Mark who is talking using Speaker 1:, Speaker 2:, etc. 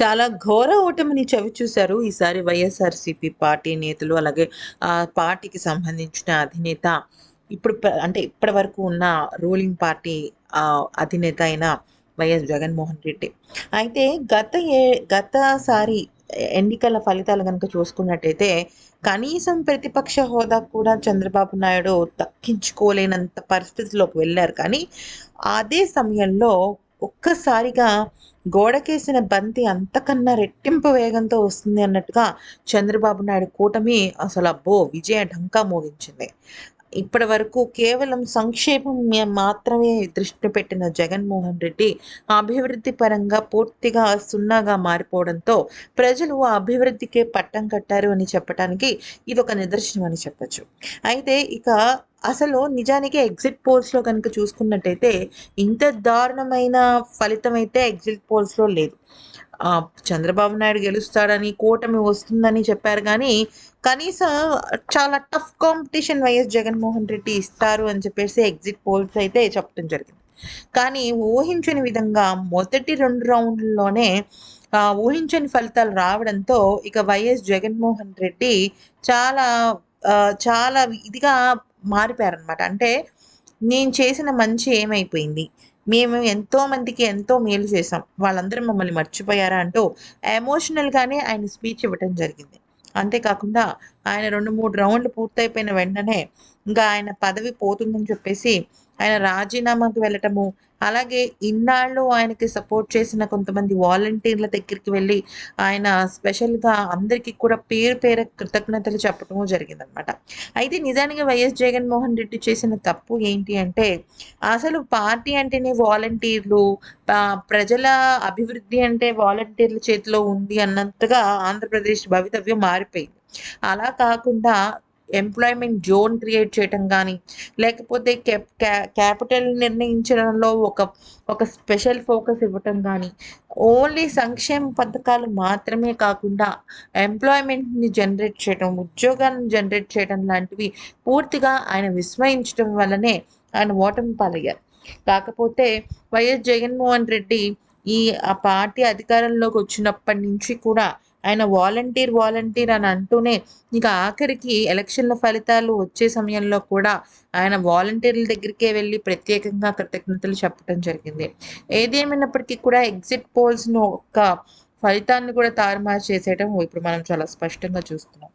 Speaker 1: చాలా ఘోర ఓటమిని చవిచూశారు ఈసారి వైఎస్ఆర్సీపీ పార్టీ నేతలు అలాగే ఆ పార్టీకి సంబంధించిన అధినేత. ఇప్పుడు అంటే ఇప్పటి వరకు ఉన్న రూలింగ్ పార్టీ అధినేత అయిన వైఎస్ జగన్మోహన్ రెడ్డి. అయితే గత ఏ గతసారి ఎన్నికల ఫలితాలు కనుక చూసుకున్నట్టయితే కనీసం ప్రతిపక్ష హోదా కూడా చంద్రబాబు నాయుడు దక్కించుకోలేనంత పరిస్థితిలోకి వెళ్ళారు. కానీ అదే సమయంలో ఒక్కసారిగా గోడకేసిన బంతి అంతకన్నా రెట్టింపు వేగంతో వస్తుంది అన్నట్టుగా చంద్రబాబు నాయుడు కూటమి అసలు అబ్బో విజయ ఢంకా మోగించింది. ఇప్పటి వరకు కేవలం సంక్షేమం మాత్రమే దృష్టి పెట్టిన జగన్మోహన్ రెడ్డి అభివృద్ధి పరంగా పూర్తిగా సున్నాగా మారిపోవడంతో ప్రజలు ఆ అభివృద్ధికే పట్టం కట్టారు అని చెప్పడానికి ఇది ఒక నిదర్శనం అని చెప్పచ్చు. అయితే ఇక అసలు నిజానికి ఎగ్జిట్ పోల్స్లో కనుక చూసుకున్నట్టయితే ఇంత దారుణమైన ఫలితం అయితే ఎగ్జిట్ పోల్స్లో లేదు. చంద్రబాబు నాయుడు గెలుస్తాడని కూటమి వస్తుందని చెప్పారు కానీ కనీసం చాలా tough competition YS Jaganmohan Reddy ఇస్తారు అని చెప్పేసి ఎగ్జిట్ పోల్స్ అయితే చెప్పడం జరిగింది. కానీ ఊహించని విధంగా మొదటి రెండు రౌండ్లలోనే ఊహించని ఫలితాలు రావడంతో ఇక వైఎస్ జగన్మోహన్ రెడ్డి చాలా చాలా ఇదిగా మారిపోయారనమాట అంటే నేను చేసిన మంచి ఏమైపోయింది? మేము ఎంతో మందికి ఎంతో మేలు చేసాం వాళ్ళందరూ మమ్మల్ని మర్చిపోయారా అంటూ ఎమోషనల్గానే ఆయన స్పీచ్ ఇవ్వటం జరిగింది. అంతేకాకుండా ఆయన రెండు మూడు రౌండ్లు పూర్తయిపోయిన వెంటనే ఇంకా ఆయన పదవి పోతుందని చెప్పేసి ఆయన రాజీనామాకి వెళ్ళటము అలాగే ఇన్నాళ్ళు ఆయనకి సపోర్ట్ చేసిన కొంతమంది వాలంటీర్ల దగ్గరికి వెళ్ళి ఆయన స్పెషల్గా అందరికీ కూడా పేరు పేరు కృతజ్ఞతలు చెప్పడం జరిగిందనమాట అయితే నిజానికి వైఎస్ జగన్మోహన్ రెడ్డి చేసిన తప్పు ఏంటి అంటే అసలు పార్టీ అంటేనే వాలంటీర్లు ప్రజల అభివృద్ధి అంటే వాలంటీర్ల చేతిలో ఉంది అన్నంతగా ఆంధ్రప్రదేశ్ భవితవ్యం మారిపోయింది. అలా కాకుండా ఎంప్లాయ్మెంట్ జోన్ క్రియేట్ చేయటం కానీ లేకపోతే క్యాపిటల్ నిర్ణయించడంలో ఒక ఒక స్పెషల్ ఫోకస్ ఇవ్వటం కానీ ఓన్లీ సంక్షేమ పథకాలు మాత్రమే కాకుండా ఎంప్లాయ్మెంట్ని జనరేట్ చేయడం ఉద్యోగాలను జనరేట్ చేయడం లాంటివి పూర్తిగా ఆయన విస్మయించడం వల్లనే ఆయన ఓటమి పాలయ్యారు. కాకపోతే వైఎస్ జగన్మోహన్ రెడ్డి ఈ ఆ పార్టీ అధికారంలోకి వచ్చినప్పటి నుంచి కూడా ఆయన వాలంటీర్ వాలంటీర్ అని అంటూనే ఇక ఆఖరికి ఎలక్షన్ల ఫలితాలు వచ్చే సమయంలో కూడా ఆయన వాలంటీర్ల దగ్గరికే వెళ్ళి ప్రత్యేకంగా కృతజ్ఞతలు చెప్పడం జరిగింది. ఏదేమైనప్పటికీ కూడా ఎగ్జిట్ పోల్స్ను ఒక్క ఫలితాన్ని కూడా తారుమారు చేసేయడం ఇప్పుడు మనం చాలా స్పష్టంగా చూస్తున్నాం.